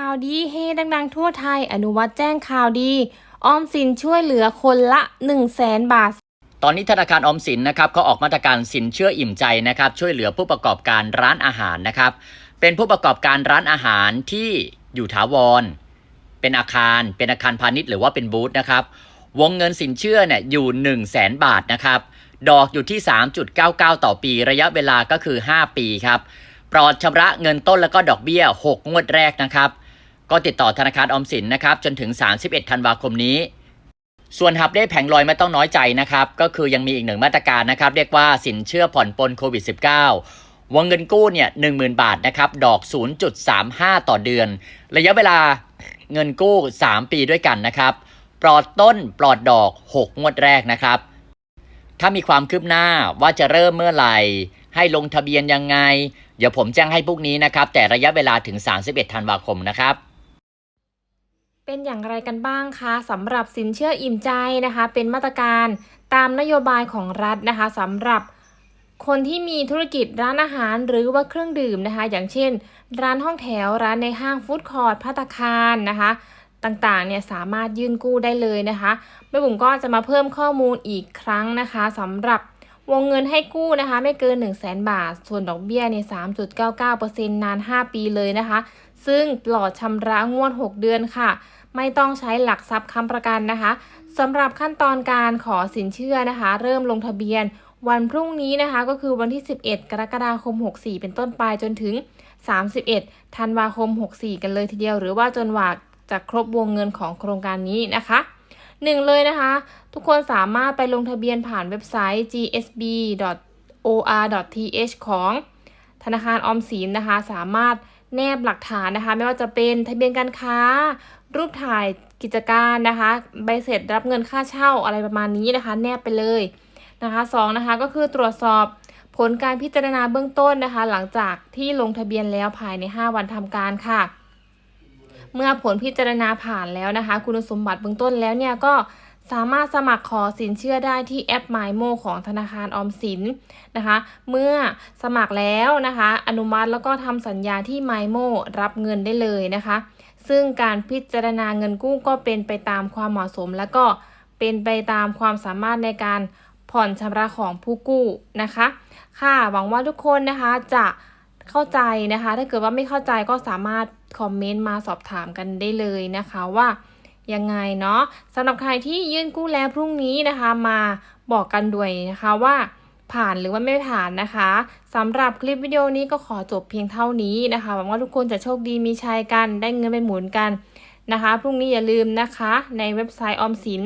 ข่าวดีเฮดังๆ ทั่วไทย อนุวัตแจ้งข่าวดี ออมสินช่วยเหลือคนละ 1 0 0 0 0แสนบาทตอนนี้ธนาคารออมสินนะครับก็ออกมาตรการสินเชื่ออิ่มใจนะครับ ช่วยเหลือผู้ประกอบการร้านอาหารนะครับ เป็นผู้ประกอบการร้านอาหารที่อยู่ถาวร เป็นอาคาร เป็นอาคารพาณิชย์หรือว่าเป็นบูธนะครับ วงเงินสินเชื่อเนี่ยอยู่ 1 0 0 0 0แสนบาทนะครับ ดอกอยู่ที่ 3.99 ต่อปี ระยะเวลาก็คือ 5 ปีครับปลอดชำระเงินต้นแล้วก็ดอกเบี้ย 6 งวดแรกนะครับ ก็ติดต่อธนาคารออมสินนะครับจนถึง 31 ธันวาคมนี้ ส่วนหับได้แผงลอยไม่ต้องน้อยใจนะครับ ก็คือยังมีอีกหนึ่งมาตรการนะครับ เรียกว่าสินเชื่อผ่อนปลนโควิด -19 วงเงินกู้เนี่ย10,000 บาทนะครับ ดอก 0.35 ต่อเดือน ระยะเวลาเงินกู้ 3 ปีด้วยกันนะครับ ปลอดต้นปลอดดอก 6 งวดแรกนะครับ ถ้ามีความคืบหน้าว่าจะเริ่มเมื่อไหร่ ให้ลงทะเบียนยังไง เดี๋ยวผมแจ้งให้พวกนี้นะครับ แต่ระยะเวลาถึง 31 ธันวาคมนะครับ เป็นอย่างไรกันบ้างคะสำหรับสินเชื่ออิ่มใจนะคะ เป็นมาตรการตามนโยบายของรัฐนะคะสำหรับคนที่มีธุรกิจร้านอาหารหรือว่าเครื่องดื่มนะคะ อย่างเช่น ร้านห้องแถวร้านในห้างฟู้ดคอร์ทพัตตาคารนะคะ ต่างๆเนี่ยสามารถยื่นกู้ได้เลยนะคะแม่บุ๋มก็จะมาเพิ่มข้อมูลอีกครั้งนะคะสำหรับ วงเงินให้กู้นะคะ ไม่เกิน 1 0 0 0 0แสนบาท ส่วนดอกเบี้ยเนี่ย3.99%นาน 5 ปีเลยนะคะ ซึ่งปลอดชำระงวด 6 เดือนค่ะ ไม่ต้องใช้หลักทรัพย์ค้ำประกันนะคะสำหรับขั้นตอนการขอสินเชื่อนะคะ เริ่มลงทะเบียน วันพรุ่งนี้นะคะ ก็คือวันที่ 11 กรกฎาคม 64 เป็นต้นไปจนถึง 31 ธันวาคม 64 กันเลยทีเดียว หรือว่าจนกว่าจะครบวงเงินของโครงการนี้นะคะ หนึ่งเลยนะคะ ทุกคนสามารถไปลงทะเบียนผ่านเว็บไซต์ gsb.or.th ของธนาคารออมสินนะคะ สามารถแนบหลักฐานนะคะ ไม่ว่าจะเป็นทะเบียนการค้า รูปถ่ายกิจการนะคะ ใบเสร็จรับเงินค่าเช่าอะไรประมาณนี้นะคะ แนบไปเลยนะคะสองนะคะก็คือตรวจสอบผลการพิจารณาเบื้องต้นนะคะ หลังจากที่ลงทะเบียนแล้วภายใน 5 วันทำการค่ะ เมื่อผลพิจารณาผ่านแล้วนะคะ คุณสมบัติเบื้องต้นแล้วเนี่ยก็สามารถสมัครขอสินเชื่อได้ที่แอป MyMo ของธนาคารออมสินนะคะ เมื่อสมัครแล้วนะคะ อนุมัติแล้วก็ทำสัญญาที่ MyMo รับเงินได้เลยนะคะ ซึ่งการพิจารณาเงินกู้ก็เป็นไปตามความเหมาะสม และก็เป็นไปตามความสามารถในการผ่อนชำระของผู้กู้นะคะ ค่ะหวังว่าทุกคนนะคะจะ เข้าใจนะคะ ถ้าเกิดว่าไม่เข้าใจก็สามารถคอมเมนต์มาสอบถามกันได้เลยนะคะว่ายังไงเนาะสำหรับใครที่ยื่นกู้แล้วพรุ่งนี้นะคะ มาบอกกันด้วยนะคะว่าผ่านหรือว่าไม่ผ่านนะคะสำหรับคลิปวิดีโอนี้ก็ขอจบเพียงเท่านี้นะคะหวังว่าทุกคนจะโชคดีมีชัยกันได้เงินไปหมุนกันนะคะ พรุ่งนี้อย่าลืมนะคะ ในเว็บไซต์ออมสิน